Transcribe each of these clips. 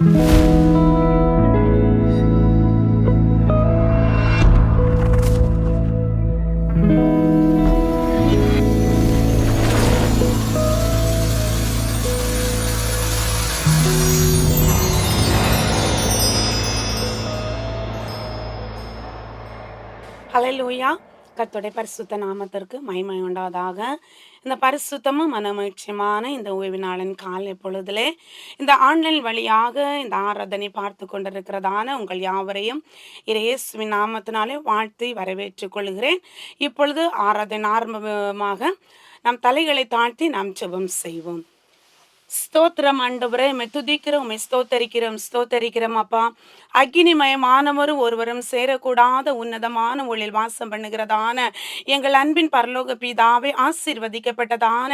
Thank you. கர்த்தருடைய பரிசுத்த நாமத்திற்கு மகிமை உண்டாவதாக. இந்த பரிசுத்தமும் மனமகிழ்ச்சியமான இந்த ஓய்வு நாளின் காலை பொழுதிலே இந்த ஆன்லைன் வழியாக இந்த ஆராதனை பார்த்து கொண்டிருக்கிறதான உங்கள் யாவரையும் இயேசுவின் நாமத்தினாலே வாழ்த்தி வரவேற்றுக் கொள்கிறேன். இப்பொழுது ஆராதனை ஆரம்பமாக நம் தலைகளை தாழ்த்தி நாம் ஜெபம் செய்வோம். ஸ்தோத்திரம் ஆண்டவரே உமை துதிக்கிறோம் உமை ஸ்தோத்தரிக்கிறோம் ஸ்தோத்தரிக்கிறோம் அப்பா. அக்னிமயமானவரும் ஒருவரும் சேரக்கூடாத உன்னதமான ஒளியில் வாசம் பண்ணுகிறதான எங்கள் அன்பின் பரலோக பிதாவே ஆசீர்வதிக்கப்பட்டதான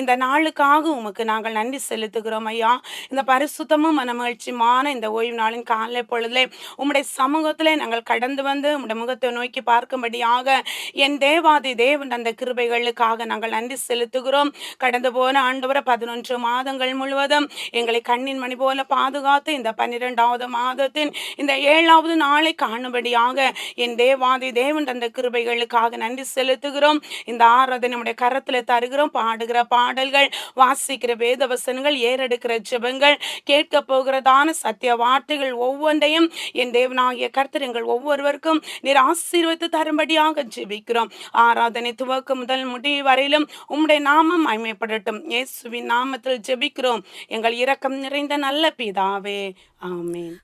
இந்த நாளுக்காக உமக்கு நாங்கள் நன்றி செலுத்துகிறோம் ஐயா. இந்த பரிசுத்தமும் மனமகிழ்ச்சியுமான இந்த ஓய்வு நாளின் காலை பொழுதிலே உம்முடைய சமூகத்திலே நாங்கள் கடந்து வந்து உம்முடைய முகத்தை நோக்கி பார்க்கும்படியாக என் தேவாதி தேவன் அந்த கிருபைகளுக்காக நாங்கள் நன்றி செலுத்துகிறோம். கடந்து போன ஆண்டவரை பதினொன்று மாதங்கள் முழுவதும் எங்களை கண்ணின் மணி போல பாதுகாத்து இந்த பன்னிரெண்டாவது மாதத்தின் இந்த ஏழாவது நாளை காணும்படியாக என் தேவாதி தேவன் தந்த கிருபைகளுக்காக நன்றி செலுத்துகிறோம். இந்த ஆறாவது நம்முடைய கரத்தில் தருகிறோம். பாடுகிற பாடல்கள் வாசிக்கிற வேத வசனங்கள் ஏறெடுக்கிற ஜெபங்கள் கேட்க போகிறதான சத்திய வார்த்தைகள் ஒவ்வொன்றையும் என் தேவனாகிய கர்த்தரங்கள் ஒவ்வொருவருக்கும் நீர் ஆசீர்வத்து தரும்படியாக ஜெபிக்கிறோம். ஆராதனை துவக்க முதல் முடிவு வரையிலும் உம்முடைய நாமம் அமைப்படட்டும் இயேசுவின் நாமத்தில் ஜெபி ஜெபிக்கிறோம். எங்கள் இரக்கம் நிறைந்த நல்ல பிதாவே. ஆமென்.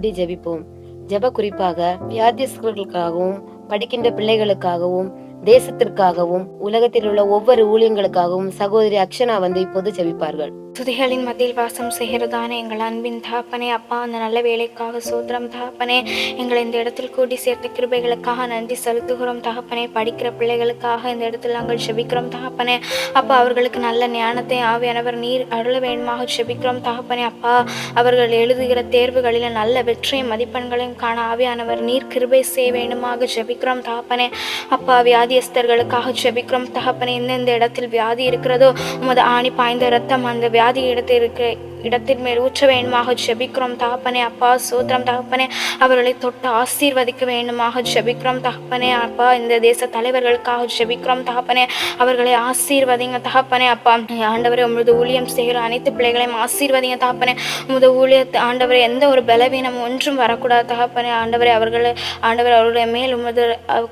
மூடி ஜெபிப்போம். ஜெப குறிப்பாக வியாதிஸ்தர்களுக்காகவும் படிக்கின்ற பிள்ளைகளுக்காகவும் தேசத்திற்காகவும் உலகத்தில் உள்ள ஒவ்வொரு ஊழியங்களுக்காகவும் சகோதரி அக்ஷனா வந்து இப்போது ஜெபிப்பார்கள் துதிகளின் மத்தியில் வாசம் செய்கிறதான எங்கள் அன்பின் தாப்பனே அப்பா அந்த நல்ல வேலைக்காக சூத்திரம் தாப்பனே எங்களை இந்த இடத்தில் கூட்டி சேர்த்த கிருபைகளுக்காக நன்றி செலுத்துகிறோம் தகப்பனே படிக்கிற பிள்ளைகளுக்காக இந்த இடத்தில் நாங்கள் செபிக்கிறோம் தகப்பனே அப்பா அவர்களுக்கு நல்ல ஞானத்தை ஆவியானவர் நீர் அருள வேண்டுமாக செபிக்கிறோம் தகப்பனே அப்பா அவர்கள் எழுதுகிற தேர்வுகளில் நல்ல வெற்றியும் மதிப்பெண்களையும் காண ஆவியானவர் நீர் கிருபை செய்ய வேண்டுமாக செபிக்கிறோம் தகப்பனே அப்பா வியாதியஸ்தர்களுக்காக ஜெபிக்கிறோம். தகப்பனே எந்தெந்த இடத்தில் வியாதி இருக்கிறதோ உமது ஆணி பாய்ந்த ரத்தம் அந்த வியாதி இடத்தில் இருக்கிற இடத்தின் மேல் ஊற்ற வேண்டுமாக ஜெபிக்கிறோம். தகப்பனே அப்பா சூத்திரம் தகப்பனே அவர்களை தொட்டு ஆசீர்வதிக்க வேண்டுமாக ஜெபிக்கிறோம். தகப்பனே அப்பா இந்த தேச தலைவர்களுக்காக ஜெபிக்கிறோம். தகப்பனே அவர்களை ஆசீர்வதிங்க. தகப்பனே அப்பா ஆண்டவரே உமது ஊழியம் செய்கிற அனைத்து பிள்ளைகளையும் ஆசீர்வதிங்க. தகப்பனே உமது ஊழியத்தை ஆண்டவரே எந்த ஒரு பலவீனம் ஒன்றும் வரக்கூடாது. தகப்பனே ஆண்டவரே அவர்களை ஆண்டவர் அவருடைய மேல் உமது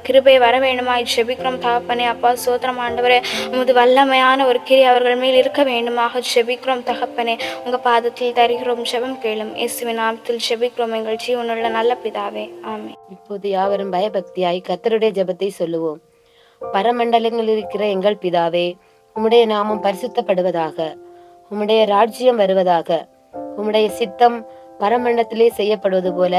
கிருபை வர வேண்டுமாய் ஜெபிக்கிறோம். தகப்பனே அப்பா சோத்திரம் ஆண்டவரே உமது வல்லமையான ஒரு கிரி அவர்கள் மேல் இருக்க வேண்டுமாக ஜெபிக்கிறோம். தகப்பனே உங்க உங்கள் பாதத்தில் தருகிறோம் ஜெபம் கேளும். இயேசுவின் நாமத்தில் ஜெபிக்கிறோம் எங்கள் ஜீவனுள்ள நல்ல பிதாவே. ஆமே இப்போது யாவரும் பயபக்தியாய் கத்தருடைய ஜெபத்தை சொல்லுவோம். பரமண்டலங்களில் இருக்கிற எங்கள் பிதாவே உம்முடைய நாமம் பரிசுத்தப்படுவதாக உம்முடைய ராஜ்யம் வருவதாக உம்முடைய சித்தம் பரமண்டலத்திலே செய்யப்படுவது போல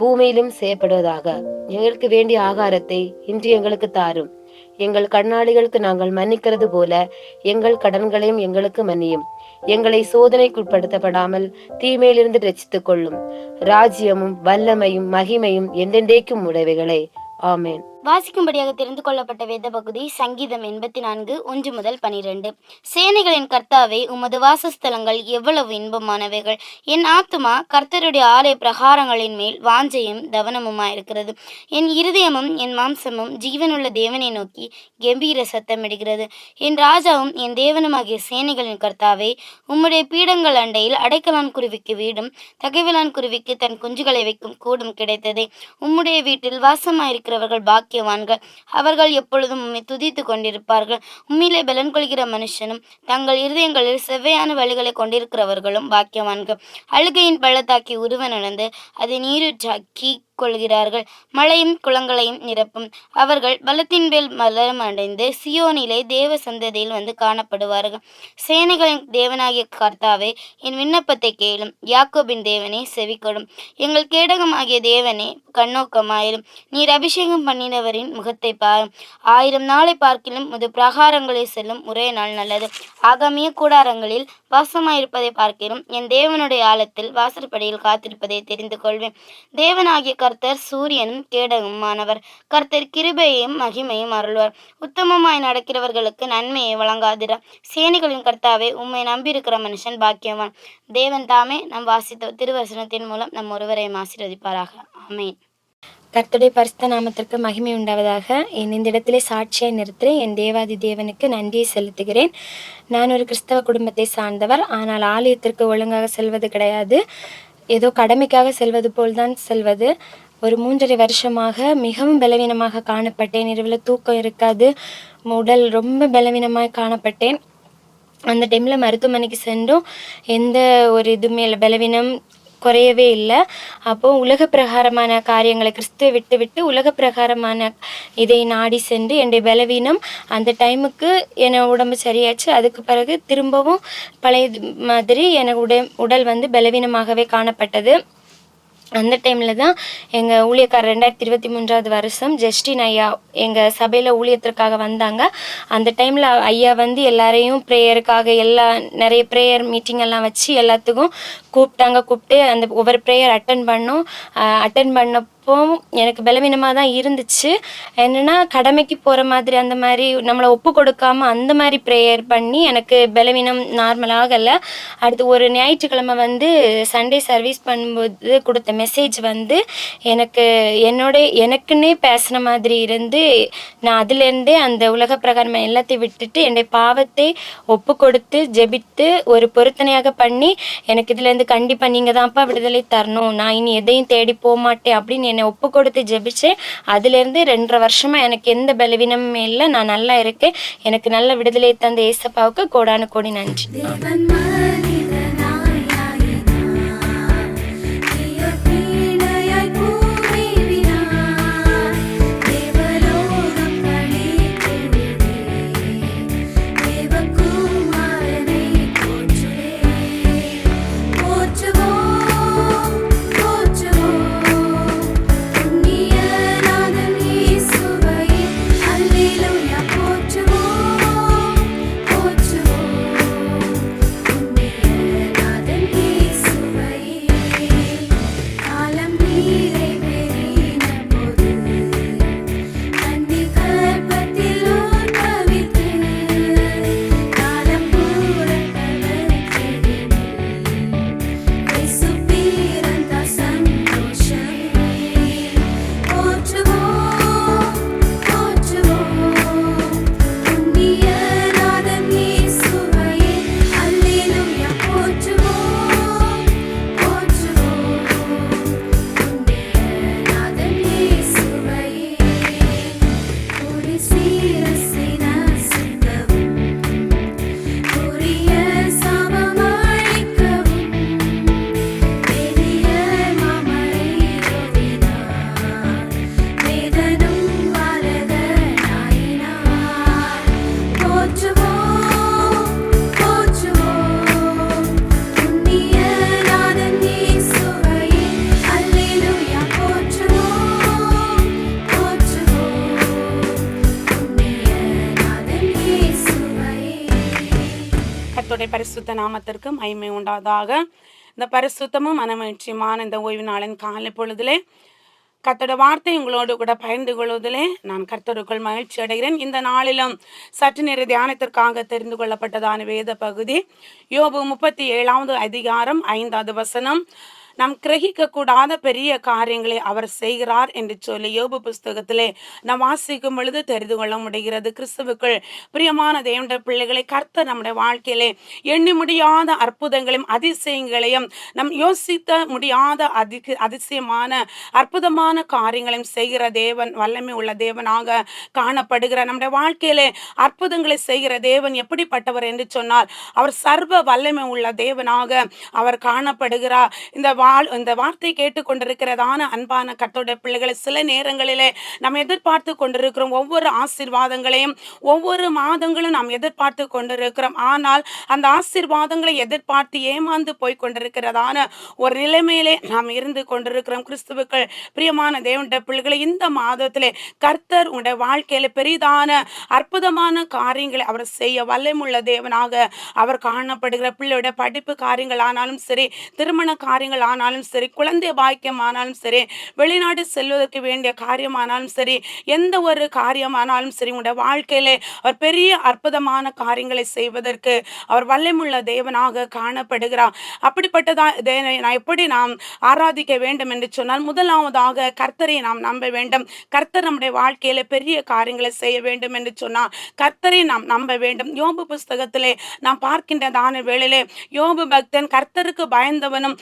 பூமியிலும் செய்யப்படுவதாக எங்களுக்கு வேண்டிய ஆகாரத்தை இன்று எங்களுக்கு தாரும். எங்கள் கண்ணாடிகளுக்கு நாங்கள் மன்னிக்கிறது போல எங்கள் கடன்களையும் எங்களுக்கு மன்னியும். எங்களை சோதனைக்குட்படுத்தப்படாமல் தீமையிலிருந்து ரட்சித்துக் கொள்ளும். ராஜ்யமும் வல்லமையும் மகிமையும் என்றென்றைக்கும் உடைவைகளே ஆமேன். வாசிக்கும்படியாக தெரிந்து கொள்ளப்பட்ட வேத பகுதி சங்கீதம் எண்பத்தி நான்கு ஒன்று முதல் பனிரெண்டு. சேனைகளின் கர்த்தாவே உமது வாசஸ்தலங்கள் எவ்வளவு இன்பமானவைகள். என் ஆத்துமா கர்த்தருடைய ஆலய பிரகாரங்களின் மேல் வாஞ்சையும் தவனமுமாயிருக்கிறது. என் இருதயமும் என் மாம்சமும் ஜீவனுள்ள தேவனை நோக்கி கம்பீர சத்தமிடுகிறது. என் ராஜாவும் என் தேவனுமாகிய சேனைகளின் கர்த்தாவே உம்முடைய பீடங்கள் அண்டையில் அடைக்கலான் குருவிக்கு வீடும் தகைவிலான் குருவிக்கு தன் குஞ்சுகளை வைக்கும் கூடும் கிடைத்ததே. உம்முடைய வீட்டில் வாசமாயிருக்கிறவர்கள் பாக்கியவான்கள் அவர்கள் எப்பொழுதும் உம்மை துதித்து கொண்டிருப்பார்கள். உண்மையிலே பலன் கொள்கிற மனுஷனும் தங்கள் இருதயங்களில் செவ்வையான வழிகளை கொண்டிருக்கிறவர்களும் பாக்கியவான்கள். அழுகையின் பள்ளத்தாக்கி உருவ நடந்து அதை நீருற்றாக்கி கொள்கிறார்கள். மழையும் குளங்களையும் நிரப்பும். அவர்கள் பலத்தின் மேல் மலரம் அடைந்து சியோனிலே தேவ சந்ததியில் வந்து காணப்படுவார்கள். சேனைகளின் தேவனாகிய கர்த்தாவே என் விண்ணப்பத்தை கேளும். யாக்கோபின் தேவனே செவிக்கொடும் எங்கள் கேடகமாகிய தேவனே கண்ணோக்கமாயிரும். நீர் அபிஷேகம் பண்ணினவரின் முகத்தை பாரும். ஆயிரம் நாளை பார்க்கிலும் முது பிரகாரங்களில் செல்லும். ஒரே நாள் நல்லது. ஆகாமிய கூடாரங்களில் வாசமாயிருப்பதை பார்க்கிறோம். என் தேவனுடைய ஆழத்தில் வாசற்படியில் காத்திருப்பதை தெரிந்து கொள்வேன் தேவனாகிய கர்த்தர் சூரியனும் கேடகமானவர். கர்த்தர் கிருபையையும் மகிமையும் அருள்வார். உத்தமமாய் நடக்கிறவர்களுக்கு நன்மையை வழங்காதிரார் சேனைகளின் கர்த்தாவே உம்மை நம்பியிருக்கிற மனுஷன் பாக்கியவான். தேவன் தாமே நம் வாசித்த திருவசனத்தின் மூலம் நம் ஒருவரையும் ஆசீர்வதிப்பாராக. அமேன் கர்த்துடைய பரிசுத்த நாமத்திற்கு மகிமை உண்டாவதாக. என் இந்த இடத்திலே சாட்சியை நிறுத்துகிறேன் என் தேவாதி தேவனுக்கு நன்றியை செலுத்துகிறேன். நான் ஒரு கிறிஸ்தவ குடும்பத்தை சார்ந்தவர். ஆனால் ஆலயத்திற்கு ஒழுங்காக செல்வது கிடையாது. ஏதோ கடமைக்காக செல்வது போல்தான் செல்வது. ஒரு மூன்றரை வருஷமாக மிகவும் பலவீனமாக காணப்பட்டேன். இரவில் தூக்கம் இருக்காது. உடல் ரொம்ப பலவீனமாக காணப்பட்டேன். அந்த டைமில் மருத்துவமனைக்கு சென்றும். எந்த ஒரு இதுவுமே இல்லை பலவீனம் குறையவே இல்லை. அப்போ உலக பிரகாரமான காரியங்களை கிறிஸ்துவை விட்டு விட்டு உலக பிரகாரமான இதை நாடி சென்று என்னுடைய பலவீனம் அந்த டைமுக்கு என் உடம்பு சரியாச்சு. அதுக்கு பிறகு திரும்பவும் பழைய மாதிரி எனக்கு உடல் உடல் வந்து பலவீனமாகவே காணப்பட்டது. அந்த டைமில் தான் எங்கள் ஊழியக்கார் ரெண்டாயிரத்தி இருபத்தி மூன்றாவது வருஷம் ஜஸ்டின் ஐயா எங்கள் சபையில் ஊழியத்திற்காக வந்தாங்க. அந்த டைமில் ஐயா வந்து எல்லாரையும் ப்ரேயருக்காக எல்லா நிறைய ப்ரேயர் மீட்டிங் எல்லாம் வச்சு எல்லாத்துக்கும் கூப்பிட்டாங்க. கூப்பிட்டு அந்த ஒவ்வொரு ப்ரேயர் அட்டன் பண்ணோம். அட்டன் அப்போவும் எனக்கு பலவீனமாக தான் இருந்துச்சு. என்னென்னா கடமைக்கு போகிற மாதிரி அந்த மாதிரி நம்மளை ஒப்பு கொடுக்காம அந்த மாதிரி ப்ரேயர் பண்ணி எனக்கு பலவீனம் நார்மலாகலை அடுத்து ஒரு ஞாயிற்றுக்கிழமை வந்து சண்டே சர்வீஸ் பண்ணும்போது கொடுத்த மெசேஜ் வந்து எனக்கு என்னோட எனக்குன்னே பேசுன மாதிரி இருந்து நான் அதுலேருந்தே அந்த உலக பிரகாரம் எல்லாத்தையும் விட்டுட்டு என்னுடைய பாவத்தை ஒப்பு கொடுத்து ஜெபித்து ஒரு பொருத்தனையாக பண்ணி எனக்கு இதுலேருந்து கண்டிப்பாக நீங்கள் தான்ப்பா விடுதலை தரணும். நான் இனி எதையும் தேடி போக மாட்டேன் அப்படின்னு என்னை ஒப்பு கொடுத்து ஜெபிச்சேன் அதுலேருந்து ரெண்டரை வருஷமாக எனக்கு எந்த பலவீனமும் இல்லை. நான் நல்லா இருக்கேன். எனக்கு நல்ல விடுதலை தந்த ஏசப்பாவுக்கு கோடானு கோடி நன்றி பரிசுத்த நாமத்திற்கு மகிமை உண்டாதாக இந்த பரிசுத்தமும் மனமகிழ்ச்சியுமான இந்த ஓய்வு நாளின் காலை பொழுதிலே கர்த்தருடைய வார்த்தை உங்களோடு கூட பகிர்ந்து கொள்வதிலே நான் கர்த்தருக்குள் மகிழ்ச்சி அடைகிறேன். இந்த நாளிலும் சற்று நேர தியானத்திற்காக தெரிந்து கொள்ளப்பட்டதான வேத பகுதி. யோபு முப்பத்தி ஏழாவது அதிகாரம் ஐந்தாவது வசனம். நாம் கிரகிக்க கூடாத பெரிய காரியங்களை அவர் செய்கிறார் என்று சொல்லி யோபு புஸ்தகத்திலே நாம் வாசிக்கும் பொழுது தெரிந்து கொள்ள முடிகிறது. கிறிஸ்துவுக்குள் பிரியமான தேவண்ட பிள்ளைகளை கர்த்த நம்முடைய வாழ்க்கையிலே எண்ணி முடியாத அற்புதங்களையும் அதிசயங்களையும் நம் யோசித்த முடியாத அதிக அதிசயமான அற்புதமான காரியங்களையும் செய்கிற தேவன் வல்லமை உள்ள தேவனாக காணப்படுகிற நம்முடைய வாழ்க்கையிலே அற்புதங்களை செய்கிற தேவன் எப்படிப்பட்டவர் என்று சொன்னால் அவர் சர்வ வல்லமை உள்ள தேவனாக அவர் காணப்படுகிறார். இந்த வாழ் இந்த வார்த்தை கேட்டுக்கொண்டிருக்கிறதான அன்பான கத்தோட பிள்ளைகளை சில நேரங்களிலே நாம் எதிர்பார்த்து கொண்டிருக்கிறோம் ஒவ்வொரு ஆசிர்வாதங்களையும் ஒவ்வொரு மாதங்களும் நாம் எதிர்பார்த்து கொண்டிருக்கிறோம். ஆனால் அந்த ஆசீர்வாதங்களை எதிர்பார்த்து ஏமாந்து போய் கொண்டிருக்கிறதான ஒரு நிலைமையிலே நாம் இருந்து கொண்டிருக்கிறோம். கிறிஸ்துவுக்கள் பிரியமான தேவண்ட பிள்ளைகளை இந்த மாதத்திலே கர்த்தர் உடைய வாழ்க்கையில பெரிதான அற்புதமான காரியங்களை அவர் செய்ய வல்லமுள்ள தேவனாக அவர் காணப்படுகிற பிள்ளையோட படிப்பு காரியங்கள் ஆனாலும் சரி திருமண காரியங்கள் ஆனாலும் சரி குழந்தை பாக்கியம் ஆனாலும் சரி வெளிநாடு செல்வதற்கு வேண்டிய காரியமானாலும் சரி எந்த ஒரு காரியமானாலும் சரி உங்களுடைய வாழ்க்கையிலே அவர் பெரிய அற்புதமான காரியங்களை செய்வதற்கு அவர் வல்லமுள்ள தேவனாக காணப்படுகிறார். அப்படிப்பட்டதா தேவனை நான் எப்படி நாம் ஆராதிக்க வேண்டும் என்று சொன்னால் முதலாவதாக கர்த்தரை நாம் நம்ப வேண்டும். கர்த்தர் நம்முடைய வாழ்க்கையில பெரிய காரியங்களை செய்ய வேண்டும் என்று சொன்னால் கர்த்தரை நாம் நம்ப வேண்டும். யோபு புஸ்தகத்திலே நாம் பார்க்கின்றதான வேளையிலே யோபு பக்தன் கர்த்தருக்கு பயந்தவனும்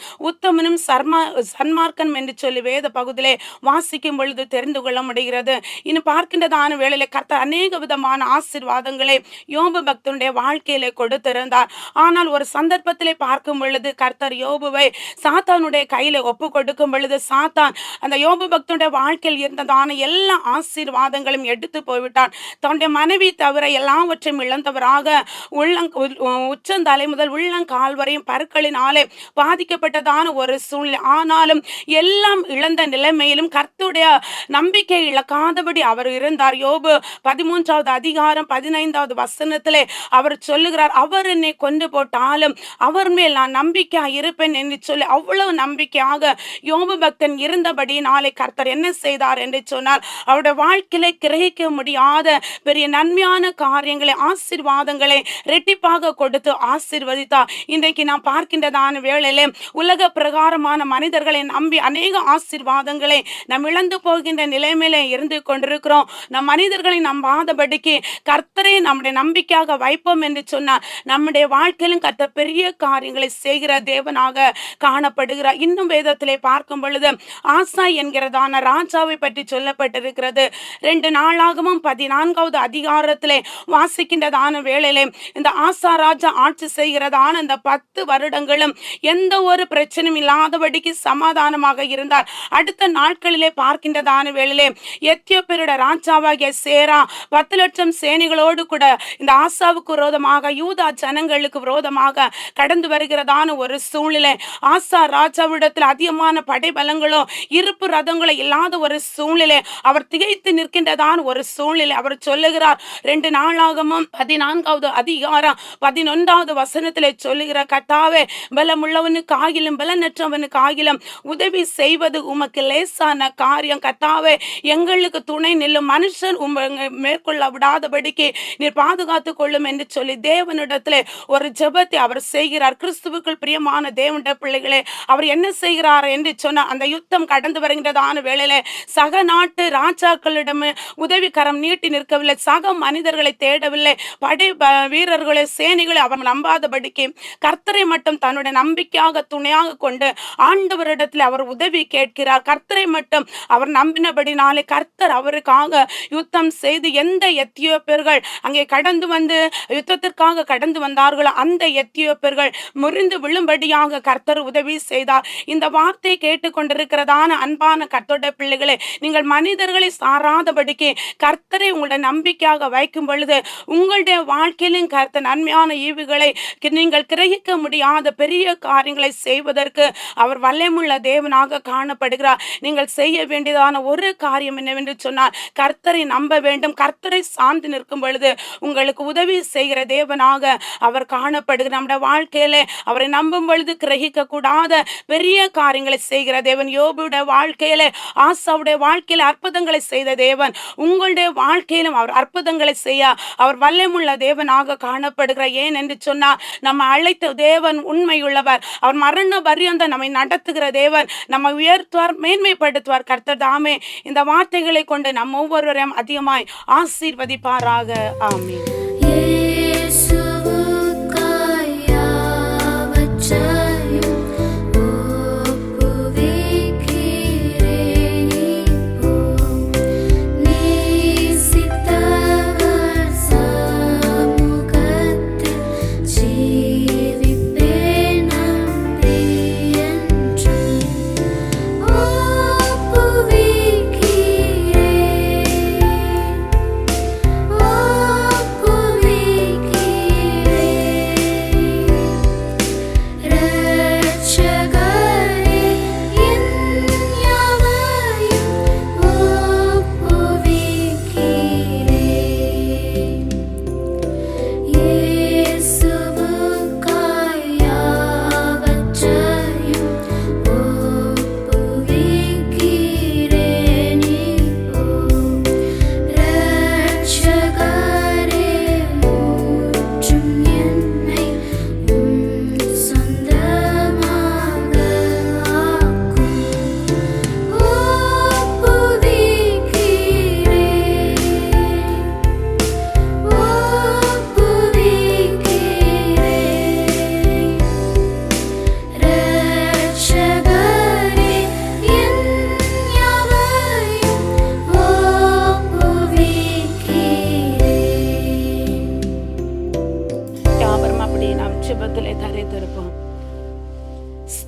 உத்தமனும் சர்மா சன்மார்க்கன் என்று சொல்லி வேத பகுதியிலே வாசிக்கும் பொழுது தெரிந்து கொள்ள முடிகிறது. இனி பார்க்கின்றதான வேளையில கர்த்தர் அநேக விதமான ஆசீர்வாதங்களை யோபு பக்தனுடைய வாழ்க்கையிலே கொடுத்திருந்தார். ஆனால் ஒரு சந்தர்ப்பத்திலே பார்க்கும் பொழுது கர்த்தர் யோபுவை சாத்தானுடைய கையில ஒப்பு கொடுக்கும் பொழுது சாத்தான் அந்த யோபு பக்தனுடைய வாழ்க்கையில் இருந்ததான எல்லா ஆசீர்வாதங்களும் எடுத்து போய்விட்டான். தன்னுடைய மனைவி தவிர எல்லாவற்றையும் இழந்தவராக உள்ளங் உ- உச்சந்தலை முதல் உள்ளங்கால் வரையும் பற்களினாலே பாதிக்கப்பட்டதான ஒரு சூழ்நிலை. ஆனாலும் எல்லாம் இழந்த நிலைமையிலும் கர்த்துடைய நம்பிக்கை இழக்காதபடி அவர் இருந்தார். யோபு பதிமூன்றாவது அதிகாரம் பதினைந்தாவது வசனத்திலே அவர் சொல்லுகிறார் அவர் என்னை கொண்டு போட்டாலும் அவர் மேல் நான் நம்பிக்கையாக இருப்பேன் என்று சொல்லி அவ்வளவு நம்பிக்கையாக யோபு பக்தன் இருந்தபடி நாளை கர்த்தர் என்ன செய்தார் என்று சொன்னால் அவருடைய வாழ்க்கையில கிரகிக்க முடியாத பெரிய நன்மையான காரியங்களை ஆசீர்வாதங்களை ரெட்டிப்பாக கொடுத்து ஆசிர்வதித்தார். இன்றைக்கு நாம் பார்க்கின்றதான வேளையிலே உலக பிரகாரமான மனிதர்களை நம்பி அநேக ஆசீர்வாதங்களை நம் இழந்து போகின்ற நிலைமையில இருந்து கொண்டிருக்கிறோம். நம் மனிதர்களை நம்பாதபடிக்கு கர்த்தரை நம்முடைய நம்பிக்கையாக வைப்போம் என்று சொன்னால் நம்முடைய வாழ்க்கையிலும் கர்த்தர் பெரிய காரியங்களை செய்கிற தேவனாக காணப்படுகிறார். இன்னும் வேதத்திலே பார்க்கும் பொழுது ஆசா என்கிறதான ராஜாவை பற்றி சொல்லப்பட்டிருக்கிறது. ரெண்டு நாளாகவும் பதினான்காவது அதிகாரத்திலே வாசிக்கின்றதான வேளையிலே இந்த ஆசா ராஜா ஆட்சி செய்கிறதான இந்த பத்து வருடங்களும் எந்த ஒரு பிரச்சனையும் இல்லாதபடிக்கு சமாதானமாக இருந்தார். அடுத்த நாட்களிலே பார்க்கின்றதான வேளையிலே எத்தியோப்பியருடைய ராஜாவாகிய சேரா பத்து லட்சம் சேனைகளோடு கூட இந்த ஆசாவுக்கு விரோதமாக யூதா ஜனங்களுக்கு விரோதமாக கடந்து வருகிறதான ஒரு சூழ்நிலை. ஆசா ராஜாவிடத்தில் அதிகமான படைபலங்களோ இருப்பு ரதங்களோ இல்லாத ஒரு சூழ்நிலை. அவர் திகைத்து நிற்கின்றதான ஒரு சூழ்நிலை. அவர் சொல்லுகிறார் ரெண்டு நாளாகமும் பதினான்காவது அதிகாரம் பதினொன்றாவது வசனத்திலே சொல்லுகிற கத்தாவே பலமுள்ளவனுக்கு ஆகிலும் பலனற்றவனுக்கு ஆகிலும் உதவி செய்வது உமக்கு லேசான காரியம். கத்தாவே எங்களுக்கு துணை நில்லும் மனுஷன் உம்மை மேற்கொள்ள விடாதபடிக்கு நீர் பாதுகாத்து கொள்ளும் என்று சொல்லி தேவனிடத்திலே ஒரு ஜெபத்தை அவர் செய்கிறார். கிறிஸ்துவுக்குள் பிரியமான தேவனுடைய பிள்ளைகளே அவர் என்ன செய்கிறார் என்று சொன்னால் அந்த யுத்தம் கடந்து வருகின்றதான வேளையில சக நாட்டு ராஜாக்களிடம் உதவிக்கரம் நீட்டி நிற்கவில்லை. சக மனிதர்களை தேடவில்லை. படை வீரர்களை சேனைகளை அவர் நம்பாதபடிக்கு கர்த்தரை மட்டும் தன்னுடைய நம்பிக்கையாக துணையாக கொண்டு ஆண்டவரிடத்தில் அவர் உதவி கேட்கிறார். கர்த்தரை மட்டும் அவர் நம்பினபடினாலே கர்த்தர் அவருக்காக யுத்தம் செய்து எந்த எத்தியோப்பியர்கள் அங்கே கடந்து வந்து யுத்தத்திற்காக கடந்து வந்தார்களோ அந்த எத்தியோப்பியர்கள் முறிந்து விழும்படியாக கர்த்தர் உதவி செய்தார். இந்த வார்த்தை கேட்டுக்கொண்டிருக்கிறதான அன்பான கர்த்தருடைய பிள்ளைகளே நீங்கள் மனிதர்களை சாராதபடிக்கு கர்த்தரை உங்களுடைய நம்பிக்கையாக வைக்கும் பொழுது உங்களுடைய வாழ்க்கையிலும் கர்த்த நன்மையான ஈவுகளை கி- நீங்கள் கிரகிக்க முடியாத பெரிய காரியங்களை செய்வதற்கு அவர் வல்லமுள்ள தேவனாக காணப்படுகிறார். நீங்கள் செய்ய வேண்டியதான ஒரு காரியம் என்னவென்று சொன்னால் கர்த்தரை நம்ப வேண்டும். கர்த்தரை சார்ந்து நிற்கும் பொழுது உங்களுக்கு உதவி செய்கிற தேவனாக அவர் காணப்படுகிறார். நம்முடைய வாழ்க்கையில அவரை நம்பும் பொழுது கிரகிக்க கூடாத பெரிய காரியங்களை செய்கிற தேவன் யோபுடைய வாழ்க்கையில ஆசாவுடைய வாழ்க்கையில அற்புதங்களை செய்த தேவன் உங்களுடைய வாழ்க்கையிலும் அவர் அற்புதங்களை செய்ய அவர் வல்லமுள்ள தேவனாக காணப்படுகிறார். ஏன் என்று சொன்னால் நம்ம அழைத்த தேவன் உண்மையுள்ளவர். அவர் மரண பரியந்த நம்மை நடத்துகிற தேவன் நம்மை உயர்த்துவார் மேன்மைப்படுத்துவார். கர்த்தர் தாமே இந்த வார்த்தைகளை கொண்டு நம் ஒவ்வொருவரையும் அதிகமாய் ஆசீர்வதிப்பாராக. ஆமீன்.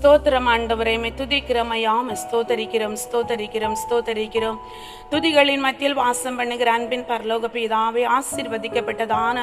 ஸ்தோத்திரம் ஆண்டவரை. மை துதிக்கிறோம் ஐயாம் ஸ்தோத்தரிக்கிறோம் ஸ்தோத்தரிக்கிறோம் ஸ்தோத்தரிக்கிறோம். துதிகளின் மத்தியில் வாசம் பண்ணுகிற அன்பின் பரலோக பிதாவே ஆசிர்வதிக்கப்பட்டதான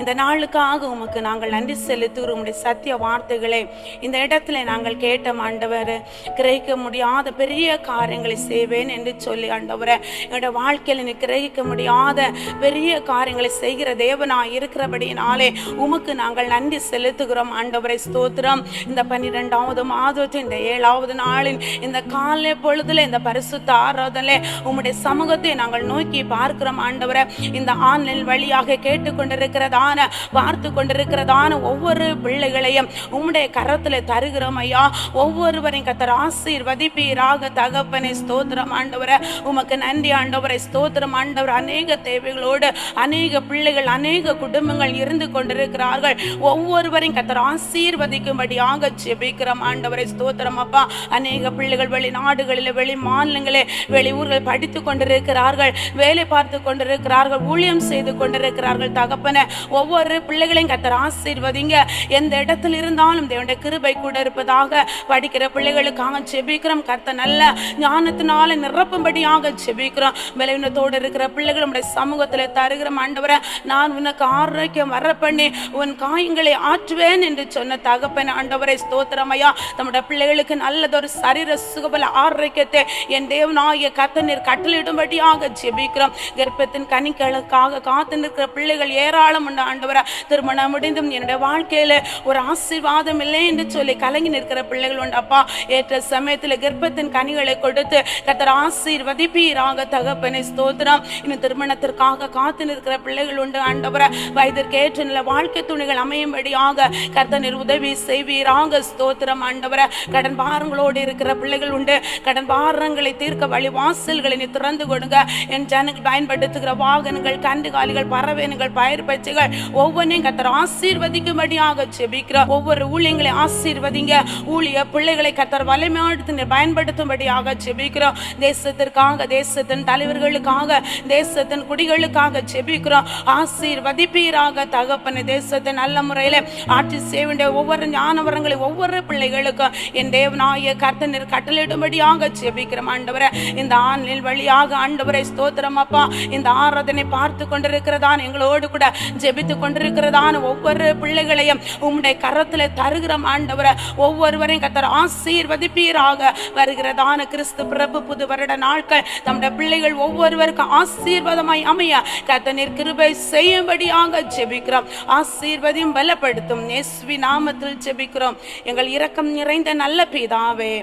இந்த நாளுக்காக உமக்கு நாங்கள் நன்றி செலுத்துகிறோம். உங்களுடைய சத்திய வார்த்தைகளை இந்த இடத்துல நாங்கள் கேட்ட ஆண்டவர். கிரகிக்க முடியாத பெரிய காரியங்களை செய்வேன் என்று சொல்லி ஆண்டவரை. எங்களுடைய வாழ்க்கையில் நீ கிரகிக்க முடியாத பெரிய காரியங்களை செய்கிற தேவனா இருக்கிறபடியினாலே உமக்கு நாங்கள் நன்றி செலுத்துகிறோம் ஆண்டவரை. ஸ்தோத்திரம். இந்த பன்னிரெண்டாவது மாதத்தின் இந்த ஏழாவது நாளின் இந்த காலை பொழுதுல இந்த பரிசுத்த ஆராதனை உம்முடைய சமூகத்தை நாங்கள் நோக்கி பார்க்கிறோம் ஆண்டவரை. இந்த ஆன்லைன் வழியாக கேட்டுக்கொண்டிருக்கிறதான பார்த்து கொண்டிருக்கிறதான ஒவ்வொரு பிள்ளைகளையும் உம்முடைய கரத்துல தருகிறோம் ஐயா. ஒவ்வொருவரையும் கத்தர் ஆசீர்வதிப்பீராக. தகப்பனை ஸ்தோத்திரம் ஆண்டவரை. உமக்கு நன்றி ஆண்டவரை. ஸ்தோத்திரம் ஆண்டவர். அநேக தேவைகளோடு அநேக பிள்ளைகள் அநேக குடும்பங்கள் இருந்து கொண்டிருக்கிறார்கள். ஒவ்வொருவரையும் கத்தர் ஆசீர்வதிக்கும்படியாக ஜெபிக்கிறோம் ஆண்டவர். ஸ்தோத்திரம் அப்பா. அநேக பிள்ளைகள் வெளிநாடுகளில் வெளி மாநிலங்களே வெளி ஊர்கள் படித்து கொண்டிருக்கிறார்கள் வேலை பார்த்து கொண்டிருக்கிறார்கள் ஊழியம் செய்து கொண்டிருக்கிறார்கள். தகப்பன ஒவ்வொரு பிள்ளைகளையும் கத்தர் ஆசீர்வதிங்க. எந்த இடத்தில் இருந்தாலும் தேவனுடைய கிருபை கூட இருப்பதாக படிக்கிற பிள்ளைகளுக்காக செபிக்கிறோம் கத்த நல்ல ஞானத்தினால நிரப்பும்படியாக செபிக்கிறோம் விளைவினத்தோடு இருக்கிற பிள்ளைகள் நம்முடைய சமூகத்தில் தருகிற ஆண்டவரை நான் உனக்கு ஆரோக்கியம் வர பண்ணி உன் காயங்களை ஆற்றுவேன் என்று சொன்ன தகப்பன் ஆண்டவரை ஸ்தோத்திரமையா நம்முடைய பிள்ளைகளுக்கு நல்லதொரு சரீர சுகபல ஆரோக்கியத்தை என் தேவனாகிய கத்த கட்டளிடும்படியாக ஜெபிக்கிறோம். கர்ப்பத்தின் கனிக்களுக்காக காத்து நிற்கிற பிள்ளைகள் ஏராளம் உண்டு ஆண்டவரை. திருமணம் முடிந்தும் என்னுடைய வாழ்க்கையில ஒரு ஆசீர்வாதம் இல்லை என்று சொல்லி கலங்கி நிற்கிற பிள்ளைகள் உண்டு அப்பா. ஏற்ற சமயத்தில் கர்ப்பத்தின் கனிகளை கொடுத்து கத்தர் ஆசீர்வதிப்பீராக. தகப்பனை ஸ்தோத்திரம். இன்னும் திருமணத்திற்காக காத்து நிற்கிற பிள்ளைகள் உண்டு ஆண்டவர. வயதிற்கு ஏற்ற நில வாழ்க்கை துணிகள் அமையும்படியாக கர்த்தனர் உதவி செய்வீராக. ஸ்தோத்திரம் ஆண்டவர். கடன் பாரங்களோடு இருக்கிற பிள்ளைகள் உண்டு. கடன் பாரங்களை தீர்க்க வழி வாசல்களை நீ திறந்து கொடுங்க. என் ஜனங்கள் பயன்படுத்துகிற வாகனங்கள் கண்டுகாலிகள் பறவைகள் பயிர் பச்சைகள் ஒவ்வொன்றையும் கத்தர் ஆசீர்வதிக்கும்படியாக செபிக்கிறோம் ஒவ்வொரு ஊழியங்களை ஆசீர்வதிங்க. ஊழிய பிள்ளைகளை கத்தர் வலிமையாடுத்து நீர் பயன்படுத்தும்படியாக செபிக்கிறோம் தேசத்திற்காக தேசத்தின் தலைவர்களுக்காக தேசத்தின் குடிகளுக்காக செபிக்கிறோம் ஆசீர்வதிப்பீராக தகப்பன தேசத்தை நல்ல முறையில் ஆட்சி செய்ய வேண்டிய ஒவ்வொரு ஞானவரங்களை ஒவ்வொரு பிள்ளைகளுக்கும் என் தேவனாய கர்த்தனர் கட்டளையிடும்படியாக ஜெபிக்கிறோம். ஆண்டவரை இந்த ஆன்லைன் வழியாக ஆண்டவரை ஸ்தோத்திரம் அப்பா. இந்த ஆராதனை பார்த்து கொண்டிருக்கிறதான் எங்களோடு கூட ஜெபித்து கொண்டிருக்கிறதான ஒவ்வொரு பிள்ளைகளையும் உம்முடைய கரத்தில் தருகிறோம் ஆண்டவரை. ஒவ்வொருவரையும் கத்தர் ஆசீர்வதிப்பீராக. வருகிறதான கிறிஸ்து பிரபு புது வருட நாட்கள் நம்முடைய பிள்ளைகள் ஒவ்வொருவருக்கும் ஆசீர்வாதமாய் அமைய கத்தனின் கிருபை செய்யும்படியாக ஜெபிக்கிறோம். ஆசீர்வதியும் பலப்படுத்தும். நேஸ்வி நாமத்தில் ஜெபிக்கிறோம். எங்கள் இரக்கம் நிறைந்த நல்ல பிதாவே.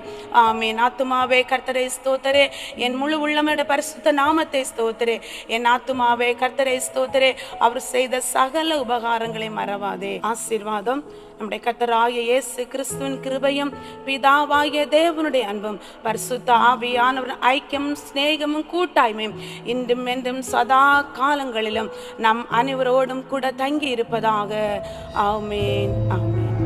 ஆமென். ஆத்துமாவே கர்த்தரை ஸ்தோத்தரே. என் முழு உள்ளமோட பரிசுத்த நாமத்தை ஸ்தோத்தரே. என் ஆத்துமாவே கர்த்தரை ஸ்தோத்தரே. அவர் செய்த சகல உபகாரங்களை மறவாதே. ஆசீர்வாதம் நம்முடைய கர்த்தராய இயேசு கிறிஸ்துவின் கிருபையும் பிதாவாகிய தேவனுடைய அன்பும் பரிசுத்த ஆவியானவர் ஐக்கியமும் சிநேகமும் கூட்டாய்மையும் இன்றும் என்றும் சதா காலங்களிலும் நம் அனைவரோடும் கூட தங்கி இருப்பதாக ஆமேன். ஆமேன்.